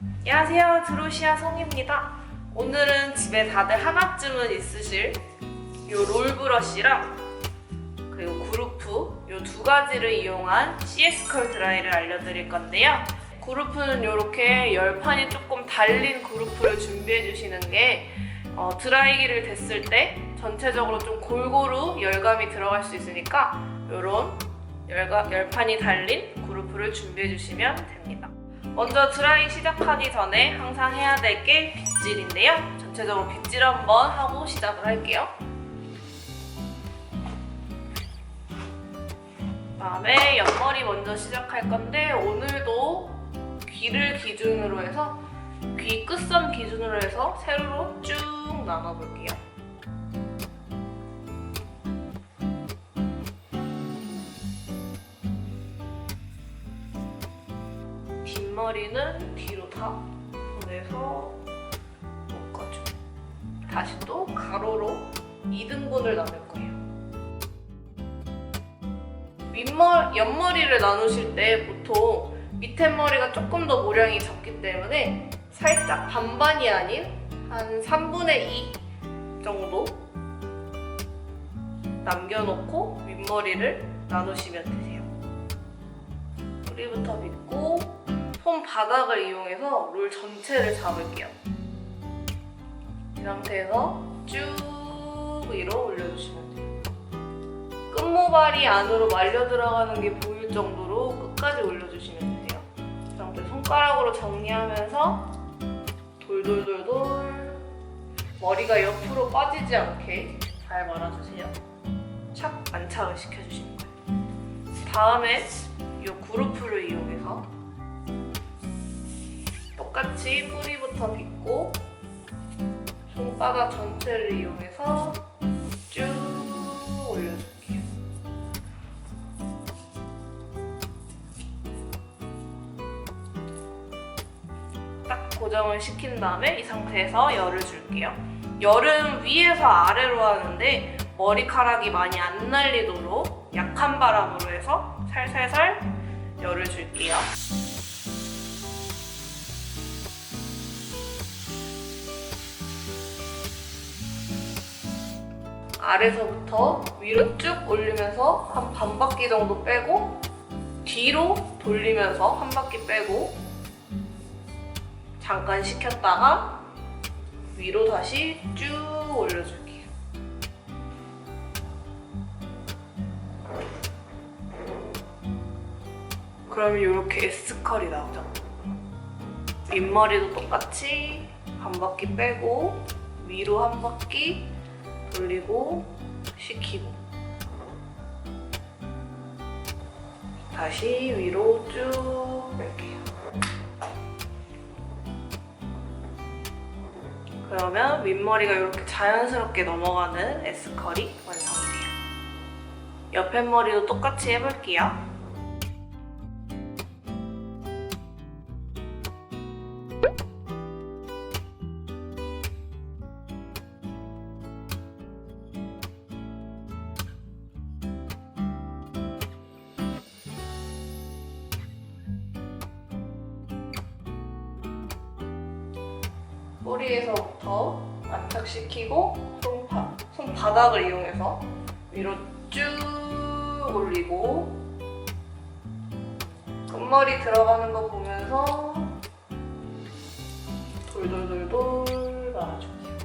안녕하세요. 드로시아 송입니다. 오늘은 집에 다들 하나쯤은 있으실 요 롤브러쉬랑 그리고 그루프 요 두 가지를 이용한 CS 컬 드라이를 알려드릴 건데요. 그루프는 이렇게 열판이 조금 달린 그루프를 준비해 주시는 게 어, 드라이기를 댔을 때 전체적으로 좀 골고루 열감이 들어갈 수 있으니까 이런 열판이 달린 그루프를 준비해 주시면 됩니다. 먼저 드라이 시작하기 전에 항상 해야 될 게 빗질인데요. 전체적으로 빗질 한번 하고 시작을 할게요. 다음에 옆머리 먼저 시작할 건데 오늘도 귀를 기준으로 해서 귀 끝선 기준으로 해서 세로로 쭉 나눠볼게요. 뒷머리는 뒤로 다 보내서 묶어줘. 다시 또 가로로 2등분을 나눌 거예요. 윗머 옆머리를 나누실 때 보통 밑에 머리가 조금 더 모량이 적기 때문에 살짝 반반이 아닌 한 3분의 2 정도 남겨놓고 윗머리를 나누시면 되세요. 뿌리부터 빗고 손 바닥을 이용해서 롤 전체를 잡을게요. 이 상태에서 쭉 위로 올려주시면 돼요. 끝모발이 안으로 말려 들어가는 게 보일 정도로 끝까지 올려주시면 되세요. 이 상태 손가락으로 정리하면서 돌돌돌돌 머리가 옆으로 빠지지 않게 잘 말아주세요. 착 안착을 시켜주시는 거예요. 다음에 이 그루프를 이용해서 똑같이 뿌리부터 빗고 손바닥 전체를 이용해서 쭉 올려줄게요. 딱 고정을 시킨 다음에 이 상태에서 열을 줄게요. 열은 위에서 아래로 하는데 머리카락이 많이 안 날리도록 약한 바람으로 해서 살살살 열을 줄게요. 아래서부터 위로 쭉 올리면서 한 반 바퀴 정도 빼고 뒤로 돌리면서 한 바퀴 빼고 잠깐 식혔다가 위로 다시 쭉 올려줄게요. 그러면 이렇게 S컬이 나오죠. 윗머리도 똑같이 한 바퀴 빼고 위로 한 바퀴 돌리고 식히고 다시 위로 쭉 뺄게요. 그러면 윗머리가 이렇게 자연스럽게 넘어가는 S컬이 완성이 돼요. 옆에 머리도 똑같이 해볼게요. 뿌리에서부터 안착시키고 손바, 손바닥을 이용해서 위로 쭉 올리고 끝머리 들어가는 거 보면서 돌돌돌돌 말아줄게요.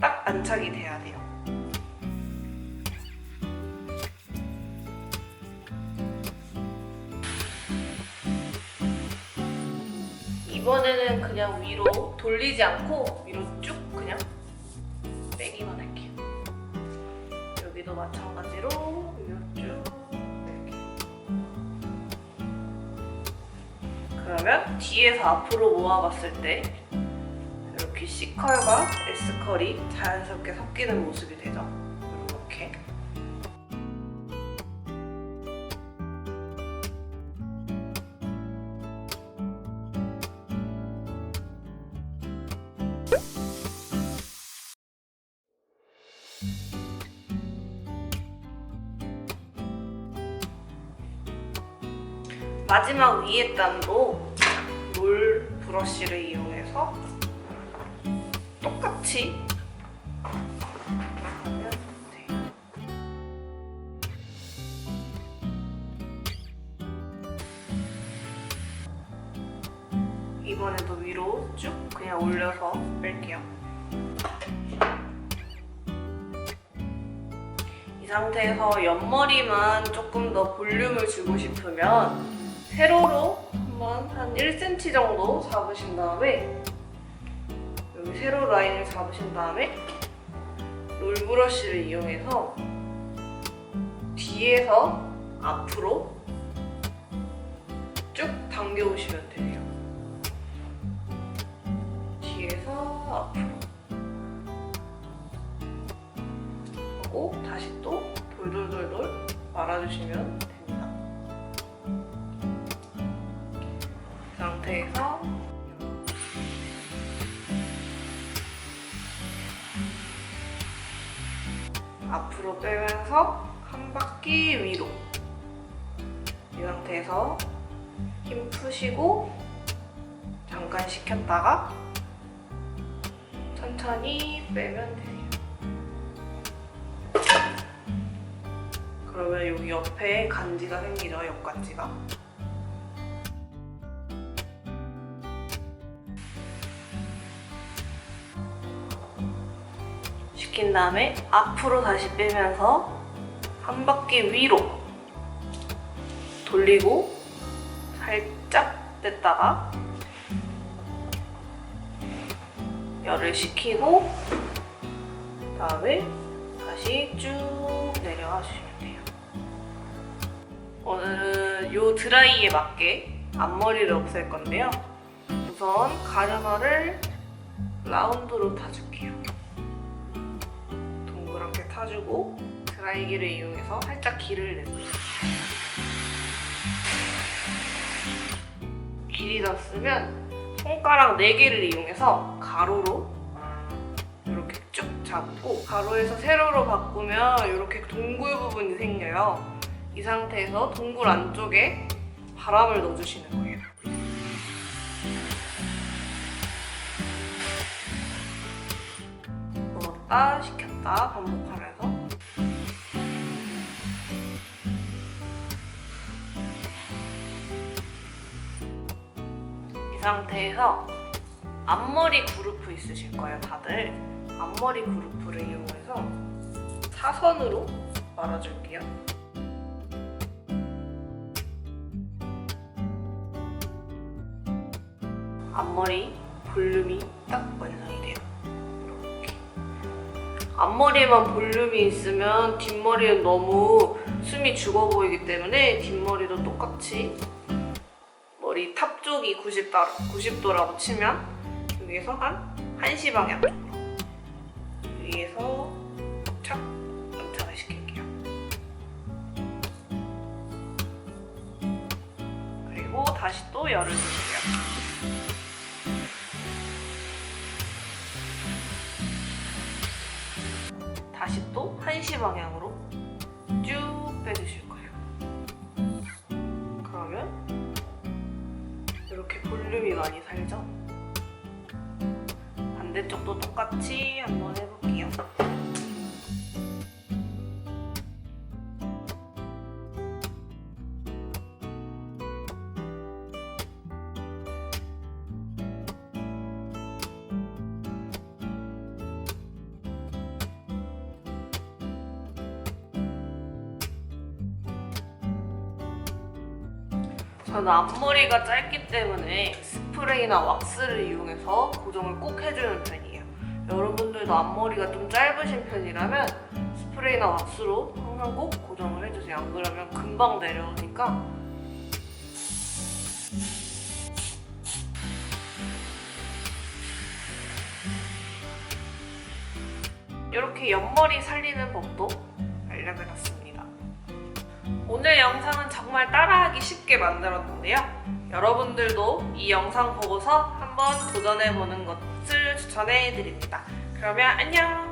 딱 안착이 돼야 돼요. 이번에는 그냥 위로 돌리지 않고 위로 쭉 그냥 빼기만 할게요. 여기도 마찬가지로 위로 쭉 빼기. 그러면 뒤에서 앞으로 모아봤을 때 이렇게 C컬과 S컬이 자연스럽게 섞이는 모습이 되죠. 마지막 위에 단도 롤 브러쉬를 이용해서 똑같이. 이번에도 위로 쭉 그냥 올려서 뺄게요. 이 상태에서 옆머리만 조금 더 볼륨을 주고 싶으면 세로로 한번 한 1cm 정도 잡으신 다음에 여기 세로 라인을 잡으신 다음에 롤 브러쉬를 이용해서 뒤에서 앞으로 쭉 당겨 오시면 돼요. 뒤에서 앞으로 하고 다시 또 돌돌돌돌 말아주시면 됩니 상태에서 앞으로 빼면서 한 바퀴 위로 이 상태에서 힘 푸시고 잠깐 식혔다가 천천히 빼면 돼요. 그러면 여기 옆에 간지가 생기죠, 옆간지가. 식힌 다음에 앞으로 다시 빼면서 한 바퀴 위로 돌리고 살짝 뺐다가 열을 식히고 그다음에 다시 쭉 내려와 주시면 돼요. 오늘은 요 드라이에 맞게 앞머리를 없앨 건데요. 우선 가르마를 라운드로 타줄게요. 타주고 드라이기를 이용해서 살짝 길을 내주세요. 길이 닿으면 손가락 4개를 이용해서 가로로 이렇게 쭉 잡고 가로에서 세로로 바꾸면 이렇게 동굴 부분이 생겨요. 이 상태에서 동굴 안쪽에 바람을 넣어주시는 거예요. 넣었다 식혔다 반복하면 상태에서 앞머리 그루프 있으실 거예요, 다들. 앞머리 그루프를 이용해서 사선으로 말아줄게요. 앞머리 볼륨이 딱 완성이 돼요. 이렇게. 앞머리에만 볼륨이 있으면 뒷머리는 너무 숨이 죽어 보이기 때문에 뒷머리도 똑같이 머리 탑 쪽이 90도, 90도라고 치면 여기에서 한 1시 방향 쪽으로 위에서 착 안착을 시킬게요. 그리고 다시 또 열을 주세요. 다시 또 1시 방향으로 쭉 빼주실 거예요. 이렇게 볼륨이 많이 살죠? 반대쪽도 똑같이 한번 해볼게요. 저는 앞머리가 짧기 때문에 스프레이나 왁스를 이용해서 고정을 꼭 해주는 편이에요. 여러분들도 앞머리가 좀 짧으신 편이라면 스프레이나 왁스로 항상 꼭 고정을 해주세요. 안 그러면 금방 내려오니까 이렇게 옆머리 살리는 법도 알려드렸습니다. 오늘 영상은 정말 따라하기 쉽게 만들었는데요. 여러분들도 이 영상 보고서 한번 도전해보는 것을 추천해드립니다. 그러면 안녕!